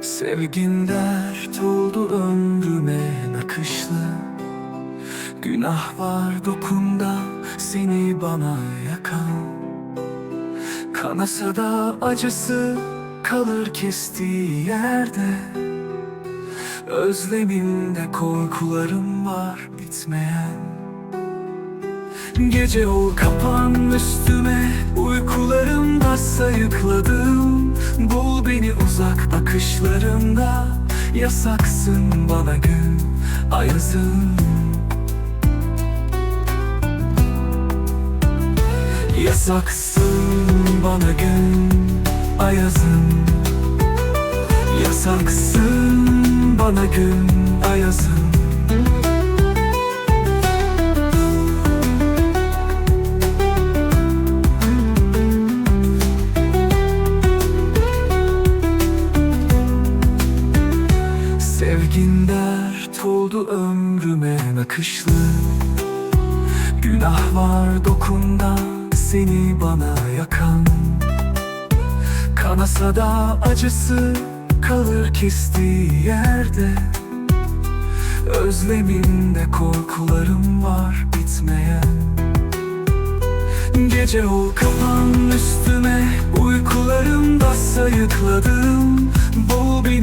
Sevgin dert oldu ömrüme nakışlı. Günah var dokunda seni bana yakan. Kanasa da acısı kalır kestiği yerde. Özlemimde korkularım var bitmeyen. Gece ol kapan üstüme Uykularımda sayıkladım Bul beni uzak bakışlarında Yasaksın bana gün ayazım. Yasaksın bana gün ayazım. Yasaksın bana gün ayazım Sevgin dert oldu ömrüme nakışlı. Günah var dokunda seni bana yakan. Kanasa da acısı kalır kestiği yerde. Özlemimde korkularım var bitmeyen Gece ol kapan üstüme Uykularımda sayıkladım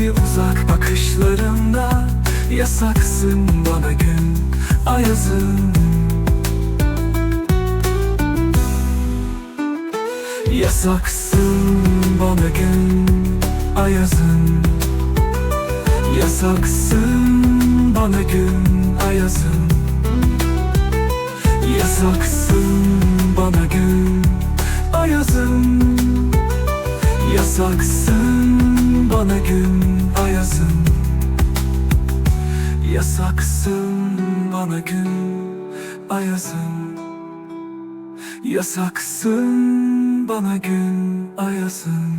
Beni uzak bakışlarında Yasaksın bana gün ayazım Yasaksın bana gün ayazın. Yasaksın bana gün ayazın. Yasaksın bana gün ayazın. Yasaksın bana gün Yasaksın bana gün ayazın Yasaksın bana gün ayazın